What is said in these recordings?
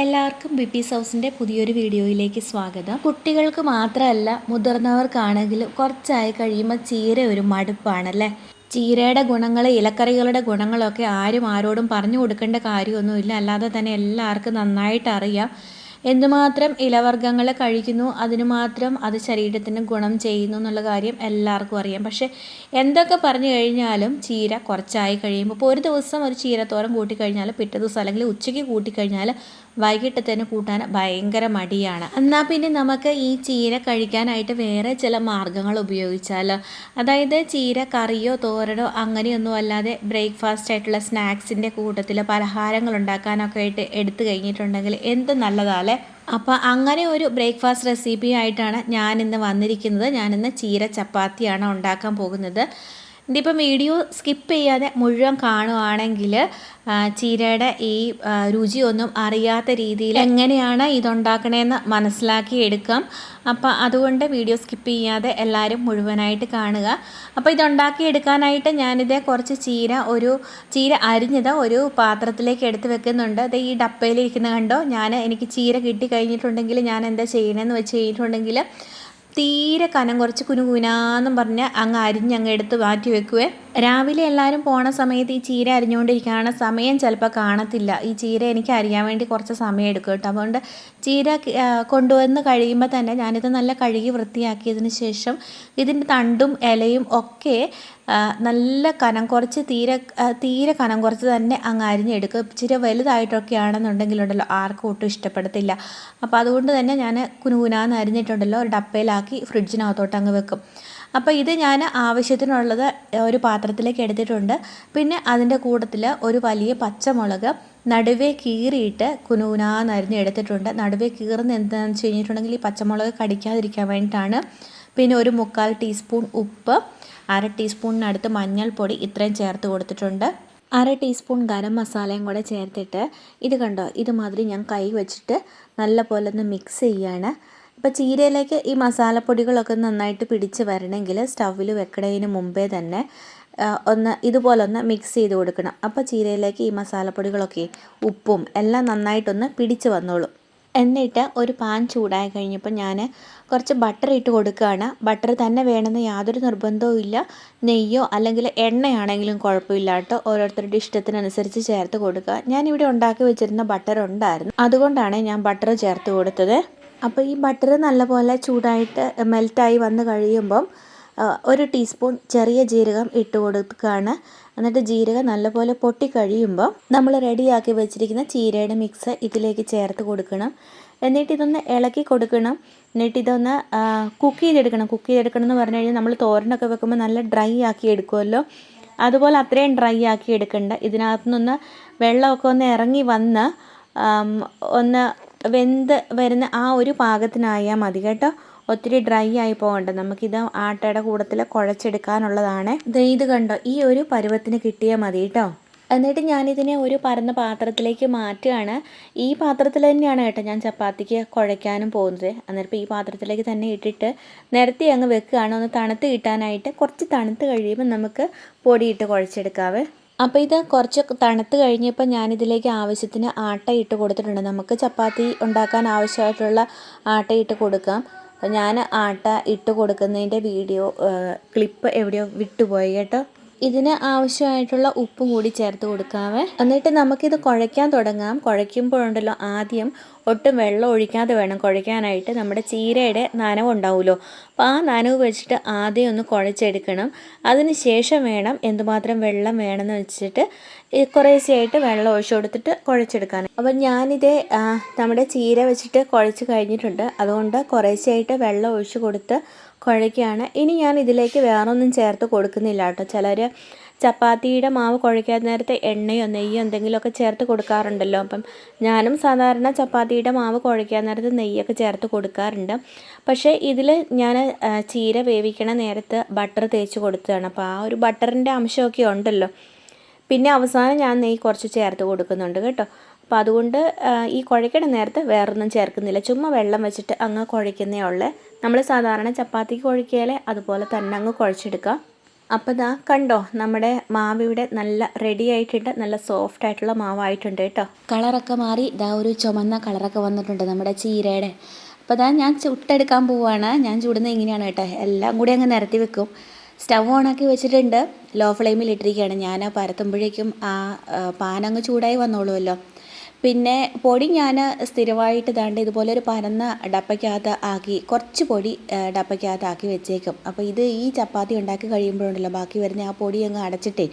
എല്ലാവർക്കും ബിപ്പീസ് ഹൗസിന്റെ പുതിയൊരു വീഡിയോയിലേക്ക് സ്വാഗതം. കുട്ടികൾക്ക് മാത്രമല്ല മുതിർന്നവർക്കാണെങ്കിലും കുറച്ചായി കഴിയുമ്പോൾ ചീര ഒരു മടുപ്പാണല്ലേ? ചീരയുടെ ഗുണങ്ങൾ ഇലക്കറികളുടെ ഗുണങ്ങളൊക്കെ ആരും ആരോടും പറഞ്ഞു കൊടുക്കേണ്ട കാര്യമൊന്നുമില്ല. അല്ലാതെ തന്നെ എല്ലാവർക്കും നന്നായിട്ട് അറിയാം. എന്തുമാത്രം ഇലവർഗങ്ങൾ കഴിക്കുന്നു അതിന് മാത്രം അത് ശരീരത്തിന് ഗുണം ചെയ്യുന്നു എന്നുള്ള കാര്യം എല്ലാവർക്കും അറിയാം. പക്ഷേ എന്തൊക്കെ പറഞ്ഞു കഴിഞ്ഞാലും ചീര കുറച്ചായി കഴിയുമ്പോൾ ഇപ്പോൾ ഒരു ദിവസം ഒരു ചീരത്തോരം കൂട്ടിക്കഴിഞ്ഞാൽ പിറ്റേ ദിവസം അല്ലെങ്കിൽ ഉച്ചയ്ക്ക് കൂട്ടിക്കഴിഞ്ഞാൽ വൈകിട്ട് തന്നെ കൂട്ടാൻ ഭയങ്കര മടിയാണ്. എന്നാൽ പിന്നെ നമുക്ക് ഈ ചീര കഴിക്കാനായിട്ട് വേറെ ചില മാർഗങ്ങൾ ഉപയോഗിച്ചാൽ അതായത് ചീര കറിയോ തോരനോ അങ്ങനെയൊന്നും അല്ലാതെ ബ്രേക്ക്ഫാസ്റ്റ് ആയിട്ടുള്ള സ്നാക്സിന്റെ കൂട്ടത്തിൽ പലഹാരങ്ങൾ ഉണ്ടാക്കാനൊക്കെ ആയിട്ട് എടുത്തു കഴിഞ്ഞിട്ടുണ്ടെങ്കിൽ എന്ത് നല്ലതാണ് അപ്പോൾ അങ്ങനെ ഒരു ബ്രേക്ക്ഫാസ്റ്റ് റെസിപ്പി ആയിട്ടാണ് ഞാനിന്ന് വന്നിരിക്കുന്നത്. ഞാനിന്ന് ചീര ചപ്പാത്തിയാണ് ഉണ്ടാക്കാൻ പോകുന്നത്. ഇതിപ്പം വീഡിയോ സ്കിപ്പ് ചെയ്യാതെ മുഴുവൻ കാണുവാണെങ്കിൽ ചീരയുടെ ഈ രുചിയൊന്നും അറിയാത്ത രീതിയിൽ എങ്ങനെയാണ് ഇതുണ്ടാക്കണേന്ന് മനസ്സിലാക്കി എടുക്കാം. അപ്പോൾ അതുകൊണ്ട് വീഡിയോ സ്കിപ്പ് ചെയ്യാതെ എല്ലാവരും മുഴുവനായിട്ട് കാണുക. അപ്പോൾ ഇതുണ്ടാക്കി എടുക്കാനായിട്ട് ഞാനിത് കുറച്ച് ചീര ഒരു ചീര അരിഞ്ഞത് ഒരു പാത്രത്തിലേക്ക് എടുത്ത് വെക്കുന്നുണ്ട്. അത് ഈ ഡപ്പയിലിരിക്കുന്ന കണ്ടോ? ഞാൻ എനിക്ക് ചീര കിട്ടി കഴിഞ്ഞിട്ടുണ്ടെങ്കിൽ ഞാൻ എന്താ ചെയ്യണമെന്ന് വെച്ച് കഴിഞ്ഞിട്ടുണ്ടെങ്കിൽ തീരെ കനം കുറച്ച് കുനുകുനാന്നും പറഞ്ഞ് അങ്ങ് അരിഞ്ഞ് അങ്ങ് എടുത്ത് മാറ്റി വെക്കുവേ. രാവിലെ എല്ലാവരും പോണ സമയത്ത് ഈ ചീര അരിഞ്ഞുകൊണ്ടിരിക്കുകയാണ് സമയം ചിലപ്പോൾ കാണത്തില്ല. ഈ ചീര എനിക്ക് അരിയാൻ വേണ്ടി കുറച്ച് സമയം എടുക്കും കേട്ടോ. അതുകൊണ്ട് ചീര കൊണ്ടുവന്ന് കഴിയുമ്പോൾ തന്നെ ഞാനിത് നല്ല കഴുകി വൃത്തിയാക്കിയതിന് ശേഷം ഇതിന്റെ തണ്ടും ഇലയും ഒക്കെ നല്ല കനം കുറച്ച് തീരെ തീരെ കനം കുറച്ച് തന്നെ അങ്ങ് അരിഞ്ഞെടുക്കുക. ഇച്ചിരി വലുതായിട്ടൊക്കെ ആണെന്നുണ്ടെങ്കിലുണ്ടല്ലോ ആർക്കും ഒട്ടും ഇഷ്ടപ്പെടത്തില്ല. അപ്പോൾ അതുകൊണ്ട് തന്നെ ഞാൻ കുനുകുനാന്ന് അരിഞ്ഞിട്ടുണ്ടല്ലോ ഒരു ഡപ്പയിലാക്കി ഫ്രിഡ്ജിനകത്തോട്ട് അങ്ങ് വെക്കും. അപ്പോൾ ഇത് ഞാൻ ആവശ്യത്തിനുള്ളത് ഒരു പാത്രത്തിലേക്ക് എടുത്തിട്ടുണ്ട്. പിന്നെ അതിന്റെ കൂട്ടത്തിൽ ഒരു വലിയ പച്ചമുളക് നടുവേ കീറിയിട്ട് കുനുകുനാന്ന് അരിഞ്ഞ് എടുത്തിട്ടുണ്ട് നടുവേ കീറുന്ന എന്താണെന്ന് വെച്ച് കഴിഞ്ഞിട്ടുണ്ടെങ്കിൽ ഈ പച്ചമുളക് കടിക്കാതിരിക്കാൻ വേണ്ടിയിട്ടാണ്. പിന്നെ ഒരു മുക്കാൽ ടീസ്പൂൺ ഉപ്പ് അര ടീസ്പൂണിനടുത്ത് മഞ്ഞൾപ്പൊടി ഇത്രയും ചേർത്ത് കൊടുത്തിട്ടുണ്ട്. അര ടീസ്പൂൺ ഗരം മസാലയും കൂടെ ചേർത്തിട്ട് ഇത് കണ്ടോ? ഇതുമാതിരി ഞാൻ കൈ വെച്ചിട്ട് നല്ല പോലെ ഒന്ന് മിക്സ് ചെയ്യാണ്. ഇപ്പോൾ ചീരയിലേക്ക് ഈ മസാലപ്പൊടികളൊക്കെ നന്നായിട്ട് പിടിച്ച് വരണമെങ്കിൽ സ്റ്റൗവിൽ വെക്കണതിന് മുമ്പേ തന്നെ ഒന്ന് ഇതുപോലെ ഒന്ന് മിക്സ് ചെയ്ത് കൊടുക്കണം. അപ്പോൾ ചീരയിലേക്ക് ഈ മസാലപ്പൊടികളൊക്കെ ഉപ്പും എല്ലാം നന്നായിട്ടൊന്ന് പിടിച്ച് വന്നോളും. എന്നിട്ട് ഒരു പാൻ ചൂടായി കഴിഞ്ഞപ്പോൾ ഞാൻ കുറച്ച് ബട്ടർ ഇട്ട് കൊടുക്കുകയാണ്. ബട്ടർ തന്നെ വേണമെന്ന് യാതൊരു നിർബന്ധവും ഇല്ല. നെയ്യോ അല്ലെങ്കിൽ എണ്ണയാണെങ്കിലും കുഴപ്പമില്ല കേട്ടോ. ഓരോരുത്തരുടെ ഇഷ്ടത്തിനനുസരിച്ച് ചേർത്ത് കൊടുക്കുക. ഞാനിവിടെ ഉണ്ടാക്കി വെച്ചിരുന്ന ബട്ടർ ഉണ്ടായിരുന്നു. അതുകൊണ്ടാണ് ഞാൻ ബട്ടർ ചേർത്ത് കൊടുത്തത്. അപ്പോൾ ഈ ബട്ടർ നല്ലപോലെ ചൂടായിട്ട് മെൽറ്റായി വന്ന് കഴിയുമ്പം ഒരു ടീസ്പൂൺ ചെറിയ ജീരകം ഇട്ട് കൊടുക്കുകയാണ് എന്നിട്ട് ജീരകം നല്ലപോലെ പൊട്ടി കഴിയുമ്പോൾ നമ്മൾ റെഡിയാക്കി വെച്ചിരിക്കുന്ന ചീരയുടെ മിക്സ് ഇതിലേക്ക് ചേർത്ത് കൊടുക്കണം. എന്നിട്ട് ഇതൊന്ന് ഇളക്കി കൊടുക്കണം. എന്നിട്ട് ഇതൊന്ന് കുക്ക് ചെയ്തെടുക്കണം. കുക്ക് ചെയ്തെടുക്കണം എന്ന് പറഞ്ഞു കഴിഞ്ഞാൽ നമ്മൾ തോരനൊക്കെ വെക്കുമ്പോൾ നല്ല ഡ്രൈ ആക്കി എടുക്കുമല്ലോ. അതുപോലെ അത്രയും ഡ്രൈ ആക്കി എടുക്കണ്ട. ഇതിനകത്തു വെള്ളമൊക്കെ ഒന്ന് ഇറങ്ങി വന്ന് ഒന്ന് വെന്ത് വരുന്ന ആ ഒരു പാകത്തിനായാൽ മതി കേട്ടോ. ഒത്തിരി ഡ്രൈ ആയി പോകണ്ട. നമുക്കിത് ആട്ടയുടെ കൂടത്തിൽ കുഴച്ചെടുക്കാനുള്ളതാണ്. ഇത് കണ്ടോ? ഈ ഒരു പരുവത്തിന് കിട്ടിയാൽ മതി കേട്ടോ എന്നിട്ട് ഞാനിതിനെ ഒരു പരന്ന പാത്രത്തിലേക്ക് മാറ്റുകയാണ്. ഈ പാത്രത്തിൽ തന്നെയാണ് കേട്ടോ ഞാൻ ചപ്പാത്തിക്ക് കുഴയ്ക്കാനും പോകുന്നത്. അന്നേരം ഈ പാത്രത്തിലേക്ക് തന്നെ ഇട്ടിട്ട് നിരത്തി അങ്ങ് വെക്കുകയാണ്. ഒന്ന് തണുത്ത് കിട്ടാനായിട്ട് കുറച്ച് തണുത്ത് കഴിയുമ്പോൾ നമുക്ക് പൊടിയിട്ട് കുഴച്ചെടുക്കാവേ. അപ്പോൾ ഇത് കുറച്ച് തണുത്ത് കഴിഞ്ഞപ്പോൾ ഞാനിതിലേക്ക് ആവശ്യത്തിന് ആട്ട ഇട്ട് കൊടുത്തിട്ടുണ്ട്. നമുക്ക് ചപ്പാത്തി ഉണ്ടാക്കാൻ ആവശ്യമായിട്ടുള്ള ആട്ട ഇട്ട് കൊടുക്കാം. ഞാൻ ആട്ട ഇട്ട് കൊടുക്കുന്നതിന്റെ വീഡിയോ ക്ലിപ്പ് എവിടെയോ വിട്ടുപോയി കേട്ടോ. ഇതിന് ആവശ്യമായിട്ടുള്ള ഉപ്പും കൂടി ചേർത്ത് കൊടുക്കാവേ. എന്നിട്ട് നമുക്കിത് കുഴയ്ക്കാൻ തുടങ്ങാം. കുഴയ്ക്കുമ്പോഴുണ്ടല്ലോ ആദ്യം ഒട്ടും വെള്ളം ഒഴിക്കാതെ വേണം കുഴയ്ക്കാനായിട്ട്. നമ്മുടെ ചീരയുടെ നനവ് ഉണ്ടാവുമല്ലോ. അപ്പോൾ ആ നനവ് വെച്ചിട്ട് ആദ്യം ഒന്ന് കുഴച്ചെടുക്കണം. അതിന് ശേഷം വേണം എന്തുമാത്രം വെള്ളം വേണമെന്ന് വെച്ചിട്ട് കുറേശ്ശെയായിട്ട് വെള്ളം ഒഴിച്ചു കൊടുത്തിട്ട് കുഴച്ചെടുക്കാൻ. അപ്പം ഞാനിത് നമ്മുടെ ചീര വെച്ചിട്ട് കുഴച്ച് കഴിഞ്ഞിട്ടുണ്ട്. അതുകൊണ്ട് കുറേശ്ശെയായിട്ട് വെള്ളം ഒഴിച്ചു കൊടുത്ത് കുഴയ്ക്കുകയാണ്. ഇനി ഞാൻ ഇതിലേക്ക് വേറൊന്നും ചേർത്ത് കൊടുക്കുന്നില്ല കേട്ടോ. ചിലർ ചപ്പാത്തിയുടെ മാവ് കുഴയ്ക്കാൻ നേരത്തെ എണ്ണയോ നെയ്യോ എന്തെങ്കിലുമൊക്കെ ചേർത്ത് കൊടുക്കാറുണ്ടല്ലോ. അപ്പം ഞാനും സാധാരണ ചപ്പാത്തിയുടെ മാവ് കുഴയ്ക്കാൻ നേരത്തെ നെയ്യൊക്കെ ചേർത്ത് കൊടുക്കാറുണ്ട്. പക്ഷേ ഇതിൽ ഞാൻ ചീര വേവിക്കണ നേരത്ത് ബട്ടർ തേച്ച് കൊടുത്തതാണ്. അപ്പോൾ ആ ഒരു ബട്ടറിന്റെ അംശമൊക്കെ ഉണ്ടല്ലോ. പിന്നെ അവസാനം ഞാൻ നെയ്യ് കുറച്ച് ചേർത്ത് കൊടുക്കുന്നുണ്ട് കേട്ടോ. അപ്പോൾ അതുകൊണ്ട് ഈ കുഴയ്ക്കണ നേരത്തെ വേറൊന്നും ചേർക്കുന്നില്ല. ചുമ്മാ വെള്ളം വെച്ചിട്ട് അങ്ങ് കുഴയ്ക്കുന്നേ ഉള്ളേ. നമ്മൾ സാധാരണ ചപ്പാത്തിക്ക് കുഴക്കിയാലേ അതുപോലെ തന്നെ അങ്ങ് കുഴച്ചെടുക്കാം അപ്പോൾ ഇതാ കണ്ടോ നമ്മുടെ മാവ് ഇവിടെ നല്ല റെഡി ആയിട്ടുണ്ട്. നല്ല സോഫ്റ്റ് ആയിട്ടുള്ള മാവായിട്ടുണ്ട് കേട്ടോ. കളറൊക്കെ മാറി ഇതാ ഒരു ചുമന്ന കളറൊക്കെ വന്നിട്ടുണ്ട് നമ്മുടെ ചീരയുടെ. അപ്പോൾ ദാ ഞാൻ ചുട്ടെടുക്കാൻ പോവുകയാണ് ഞാൻ ചൂടുന്നത് ഇങ്ങനെയാണ് കേട്ടോ. എല്ലാം കൂടി അങ്ങ് നിരത്തി വെക്കും. സ്റ്റവ് ഓണാക്കി വെച്ചിട്ടുണ്ട്. ലോ ഫ്ലെയിമിൽ ഇട്ടിരിക്കുകയാണ്. ഞാൻ ആ പരത്തുമ്പോഴേക്കും ആ, പാനങ്ങ് ചൂടായി വന്നോളുമല്ലോ. പിന്നെ പൊടി ഞാൻ സ്ഥിരമായിട്ട് ദാണ്ട് ഇതുപോലെ ഒരു പരന്ന ഡപ്പയ്ക്കകത്ത് ആക്കി കുറച്ച് പൊടി ഡപ്പയ്ക്കകത്ത് ആക്കി വെച്ചേക്കും. അപ്പോൾ ഇത് ഈ ചപ്പാത്തി ഉണ്ടാക്കി കഴിയുമ്പോഴുണ്ടല്ലോ ബാക്കി വരുന്ന ആ പൊടി അങ്ങ് അടച്ചിട്ടേ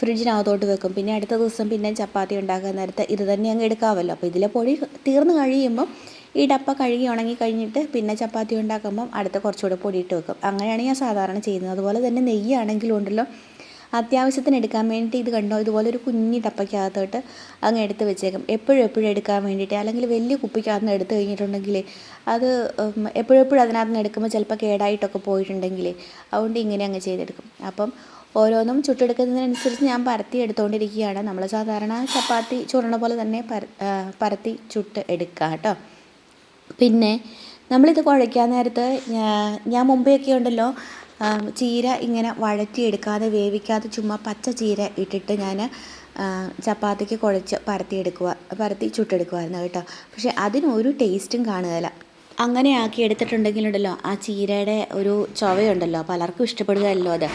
ഫ്രിഡ്ജിനകത്തോട്ട് വെക്കും. പിന്നെ അടുത്ത ദിവസം പിന്നെ ചപ്പാത്തി ഉണ്ടാക്കാൻ നേരത്തെ ഇത് തന്നെ അങ്ങ് എടുക്കാമല്ലോ അപ്പോൾ ഇതിലെ പൊടി തീർന്നു കഴിയുമ്പം ഈ ഡപ്പ കഴുകി ഉണങ്ങി കഴിഞ്ഞിട്ട് പിന്നെ ചപ്പാത്തി ഉണ്ടാക്കുമ്പം അടുത്ത കുറച്ചുകൂടെ പൊടിയിട്ട് വെക്കും. അങ്ങനെയാണ് ഞാൻ സാധാരണ ചെയ്യുന്നത്. അതുപോലെ തന്നെ നെയ്യാണെങ്കിലും ഉണ്ടല്ലോ അത്യാവശ്യത്തിന് എടുക്കാൻ വേണ്ടിയിട്ട് ഇത് കണ്ടോ? ഇതുപോലെ ഒരു കുഞ്ഞി ടപ്പയ്ക്കകത്തോട്ട് അങ്ങ് എടുത്ത് വെച്ചേക്കും. എപ്പോഴും എപ്പോഴും എടുക്കാൻ വേണ്ടിയിട്ട്. അല്ലെങ്കിൽ വലിയ കുപ്പിക്കകത്ത് നിന്ന് എടുത്തു കഴിഞ്ഞിട്ടുണ്ടെങ്കിൽ അത് എപ്പോഴെപ്പോഴും എപ്പോഴും എപ്പോഴും അതിനകത്ത് നിന്ന് എടുക്കുമ്പോൾ ചിലപ്പോൾ കേടായിട്ടൊക്കെ പോയിട്ടുണ്ടെങ്കിൽ അതുകൊണ്ട് ഇങ്ങനെ അങ്ങ് ചെയ്തെടുക്കും. അപ്പം ഓരോന്നും ചുട്ടെടുക്കുന്നതിനനുസരിച്ച് ഞാൻ പരത്തി എടുത്തുകൊണ്ടിരിക്കുകയാണ് നമ്മൾ സാധാരണ ചപ്പാത്തി ചുരണ പോലെ തന്നെ പര പരത്തി ചുട്ട് എടുക്കുക കേട്ടോ. പിന്നെ നമ്മളിത് കുഴയ്ക്കാൻ നേരത്ത് ഞാൻ ഒക്കെ ഉണ്ടല്ലോ ചീര ഇങ്ങനെ വഴറ്റിയെടുക്കാതെ വേവിക്കാതെ ചുമ്മാ പച്ച ചീര ഇട്ടിട്ട് ഞാൻ ചപ്പാത്തിക്ക് കുഴച്ച് പരത്തിയെടുക്കുക പരത്തി ചുട്ടെടുക്കുമായിരുന്നു കേട്ടോ. പക്ഷേ അതിനൊരു ടേസ്റ്റും കാണുകയില്ല അങ്ങനെ ആക്കി എടുത്തിട്ടുണ്ടെങ്കിലുണ്ടല്ലോ ആ ചീരയുടെ ഒരു ചൊവയുണ്ടല്ലോ പലർക്കും ഇഷ്ടപ്പെടുകയല്ലോ അത്.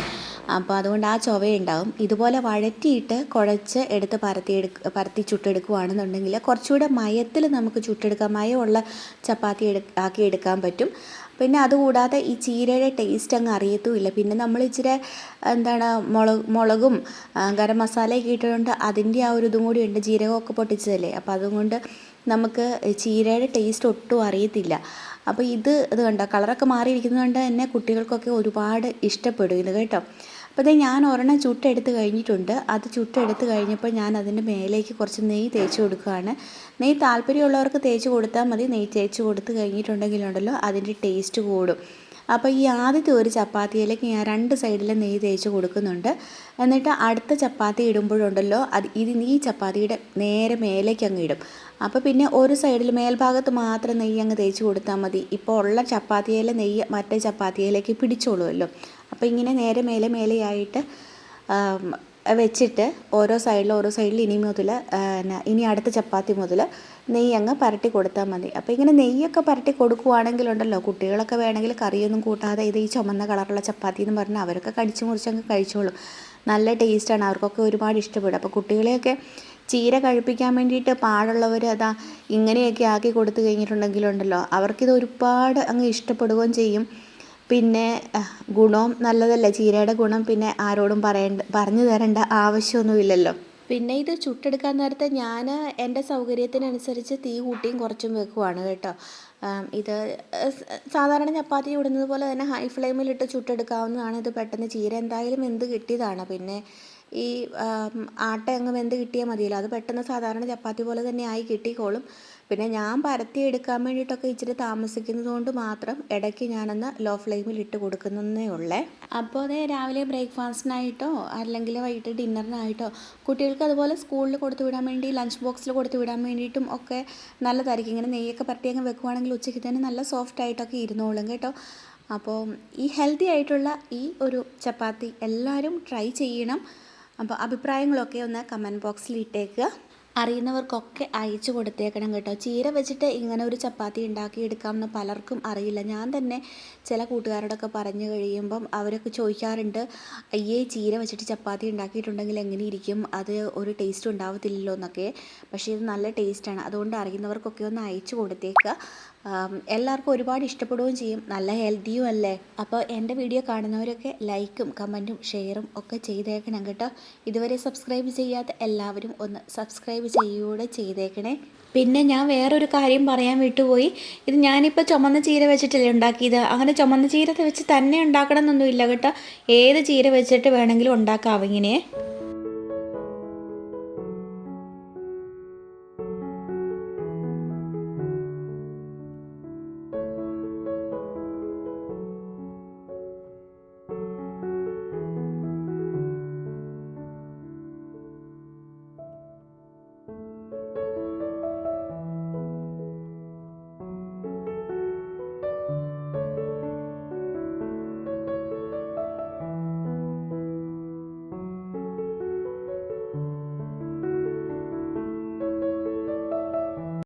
അപ്പോൾ അതുകൊണ്ട് ആ ചൊവയുണ്ടാവും. ഇതുപോലെ വഴറ്റിയിട്ട് കുഴച്ച് എടുത്ത് പരത്തി എടുക്ക പരത്തി ചുട്ടെടുക്കുകയാണെന്നുണ്ടെങ്കിൽ കുറച്ചുകൂടെ മയത്തിൽ നമുക്ക് ചുട്ടെടുക്കാം മയമുള്ള ചപ്പാത്തി എടു ആക്കി എടുക്കാൻ പറ്റും. പിന്നെ അതുകൂടാതെ ഈ ചീരയുടെ ടേസ്റ്റ് അങ്ങ് അറിയത്തുമില്ല. പിന്നെ നമ്മൾ ഇച്ചിരി എന്താണ് മുളക് മുളകും ഗരം മസാലയൊക്കെ ഇട്ടിട്ടുണ്ട് അതിന്റെ ആ ഒരു ഇതും കൂടി ഉണ്ട്. ജീരകമൊക്കെ പൊട്ടിച്ചതല്ലേ. അപ്പോൾ അതുകൊണ്ട് നമുക്ക് ചീരയുടെ ടേസ്റ്റ് ഒട്ടും അറിയത്തില്ല. അപ്പോൾ ഇത് ഇത് കണ്ടോ? കളറൊക്കെ മാറിയിരിക്കുന്നത് കൊണ്ട് തന്നെ കുട്ടികൾക്കൊക്കെ ഒരുപാട് ഇഷ്ടപ്പെടും ഇത് കേട്ടോ. അപ്പോൾ ഇത് ഞാൻ ഒരെണ്ണം ചുട്ടെടുത്ത് കഴിഞ്ഞിട്ടുണ്ട്. അത് ചുട്ടെടുത്ത് കഴിഞ്ഞപ്പോൾ ഞാൻ അതിന്റെ മേലേക്ക് കുറച്ച് നെയ്യ് തേച്ച് കൊടുക്കുകയാണ്. നെയ്യ് താല്പര്യമുള്ളവർക്ക് തേച്ച് കൊടുത്താൽ മതി. നെയ്യ് തേച്ച് കൊടുത്ത് കഴിഞ്ഞിട്ടുണ്ടെങ്കിലുണ്ടല്ലോ അതിന്റെ ടേസ്റ്റ് കൂടും. അപ്പോൾ ഈ ആദ്യത്തെ ഒരു ചപ്പാത്തിയിലേക്ക് ഞാൻ രണ്ട് സൈഡിൽ നെയ്യ് തേച്ച് കൊടുക്കുന്നുണ്ട്. എന്നിട്ട് അടുത്ത ചപ്പാത്തി ഇടുമ്പോഴുണ്ടല്ലോ അത് ഇത് ഈ ചപ്പാത്തിയുടെ നേരെ മേലേക്ക് അങ്ങ് ഇടും. അപ്പോൾ പിന്നെ ഒരു സൈഡിൽ മേൽഭാഗത്ത് മാത്രം നെയ്യ് അങ്ങ് തേച്ച് കൊടുത്താൽ മതി. ഇപ്പോൾ ഉള്ള ചപ്പാത്തിയിലെ നെയ്യ് മറ്റേ ചപ്പാത്തിയിലേക്ക് പിടിച്ചോളുമല്ലോ. അപ്പോൾ ഇങ്ങനെ നേരെ മേലെ മേലെയായിട്ട് വെച്ചിട്ട് ഓരോ സൈഡിൽ ഓരോ സൈഡിൽ ഇനി മുതൽ ഇനി അടുത്ത ചപ്പാത്തി മുതൽ നെയ്യ് അങ്ങ് പരട്ടി കൊടുത്താൽ മതി. അപ്പോൾ ഇങ്ങനെ നെയ്യൊക്കെ പരട്ടി കൊടുക്കുവാണെങ്കിലുണ്ടല്ലോ കുട്ടികളൊക്കെ വേണമെങ്കിൽ കറിയൊന്നും കൂട്ടാതെ ഇത് ഈ ചുമന്ന കളറുള്ള ചപ്പാത്തി എന്ന് പറഞ്ഞാൽ അവരൊക്കെ കടിച്ചു മുറിച്ചങ്ങ് കഴിച്ചോളും. നല്ല ടേസ്റ്റാണ് അവർക്കൊക്കെ ഒരുപാട് ഇഷ്ടപ്പെടും. അപ്പോൾ കുട്ടികളെയൊക്കെ ചീര കഴിപ്പിക്കാൻ വേണ്ടിയിട്ട് പാടുള്ളവർ അതാ ഇങ്ങനെയൊക്കെ ആക്കി കൊടുത്തു കഴിഞ്ഞിട്ടുണ്ടെങ്കിലുണ്ടല്ലോ അവർക്കിത് ഒരുപാട് അങ്ങ് ഇഷ്ടപ്പെടുകയും ചെയ്യും. പിന്നെ ഗുണവും നല്ലതല്ലേ? ചീരയുടെ ഗുണം പിന്നെ ആരോടും പറയേണ്ട പറഞ്ഞു തരേണ്ട ആവശ്യമൊന്നുമില്ലല്ലോ. പിന്നെ ഇത് ചുട്ടെടുക്കാൻ നേരത്തെ ഞാൻ എന്റെ സൗകര്യത്തിനനുസരിച്ച് തീ കൂട്ടിയും കുറച്ചും വെക്കുവാണ് കേട്ടോ. ഇത് സാധാരണ ചപ്പാത്തി ചുടുന്നത് പോലെ തന്നെ ഹൈ ഫ്ലെയിമിലിട്ട് ചുട്ടെടുക്കാവുന്നതാണ്. ഇത് പെട്ടെന്ന് ചീര എന്തായാലും എന്ത് കിട്ടിയതാണ്? പിന്നെ ഈ ആട്ട അങ്ങ് വെന്ത് കിട്ടിയാൽ മതിയല്ലോ. അത് പെട്ടെന്ന് സാധാരണ ചപ്പാത്തി പോലെ തന്നെ ആയി കിട്ടിക്കോളും. പിന്നെ ഞാൻ പരത്തി എടുക്കാൻ വേണ്ടിയിട്ടൊക്കെ ഇച്ചിരി താമസിക്കുന്നത് കൊണ്ട് മാത്രം ഇടയ്ക്ക് ഞാനൊന്ന് ലോ ഫ്ലെയിമിൽ ഇട്ട് കൊടുക്കുന്നതേ ഉള്ളേ. അപ്പോൾ അതേ രാവിലെ ബ്രേക്ക്ഫാസ്റ്റിനായിട്ടോ അല്ലെങ്കിൽ വൈകിട്ട് ഡിന്നറിനായിട്ടോ കുട്ടികൾക്ക് അതുപോലെ സ്കൂളിൽ കൊടുത്തു വിടാൻ വേണ്ടി ലഞ്ച് ബോക്സിൽ കൊടുത്തു വിടാൻ വേണ്ടിയിട്ടും ഒക്കെ നല്ലതായിരിക്കും. ഇങ്ങനെ നെയ്യൊക്കെ പരത്തി അങ്ങ് വെക്കുവാണെങ്കിൽ ഉച്ചയ്ക്ക് തന്നെ നല്ല സോഫ്റ്റ് ആയിട്ടൊക്കെ ഇരുന്നോളും കേട്ടോ. അപ്പോൾ ഈ ഹെൽത്തി ആയിട്ടുള്ള ഈ ഒരു ചപ്പാത്തി എല്ലാവരും ട്രൈ ചെയ്യണം. അപ്പോൾ അഭിപ്രായങ്ങളൊക്കെ ഒന്ന് കമന്റ് ബോക്സിൽ ഇട്ടേക്കുക അറിയുന്നവർക്കൊക്കെ അയച്ചു കൊടുത്തേക്കണം കേട്ടോ. ചീര വെച്ചിട്ട് ഇങ്ങനെ ഒരു ചപ്പാത്തി ഉണ്ടാക്കിയെടുക്കാമെന്ന് പലർക്കും അറിയില്ല. ഞാൻ തന്നെ ചില കൂട്ടുകാരോടൊക്കെ പറഞ്ഞു കഴിയുമ്പം അവരൊക്കെ ചോദിക്കാറുണ്ട് അയ്യേ ചീര വെച്ചിട്ട് ചപ്പാത്തി ഉണ്ടാക്കിയിട്ടുണ്ടെങ്കിൽ എങ്ങനെ ഇരിക്കും അത് ഒരു ടേസ്റ്റ് ഉണ്ടാവത്തില്ലല്ലോ എന്നൊക്കെ. പക്ഷേ ഇത് നല്ല ടേസ്റ്റാണ് അതുകൊണ്ട് അറിയുന്നവർക്കൊക്കെ ഒന്ന് അയച്ചു കൊടുത്തേക്കുക എല്ലാവർക്കും ഒരുപാട് ഇഷ്ടപ്പെടുകയും ചെയ്യും. നല്ല ഹെൽത്തിയും അല്ലേ? അപ്പോൾ എന്റെ വീഡിയോ കാണുന്നവരൊക്കെ ലൈക്കും കമന്റും ഷെയറും ഒക്കെ ചെയ്തേക്കണം കേട്ടോ. ഇതുവരെ സബ്സ്ക്രൈബ് ചെയ്യാത്ത എല്ലാവരും ഒന്ന് സബ്സ്ക്രൈബ് ചെയ്യുകൂടെ ചെയ്തേക്കണേ. പിന്നെ ഞാൻ വേറൊരു കാര്യം പറയാൻ വിട്ടുപോയി. ഇത് ഞാനിപ്പോൾ ചുമന്ന ചീര വെച്ചിട്ടല്ലേ ഉണ്ടാക്കിയത്. അങ്ങനെ ചുമന്ന ചീര വെച്ച് തന്നെ ഉണ്ടാക്കണം എന്നൊന്നുമില്ല കേട്ടോ. ഏത് ചീര വെച്ചിട്ട് വേണമെങ്കിലും ഉണ്ടാക്കാം ഇങ്ങനെ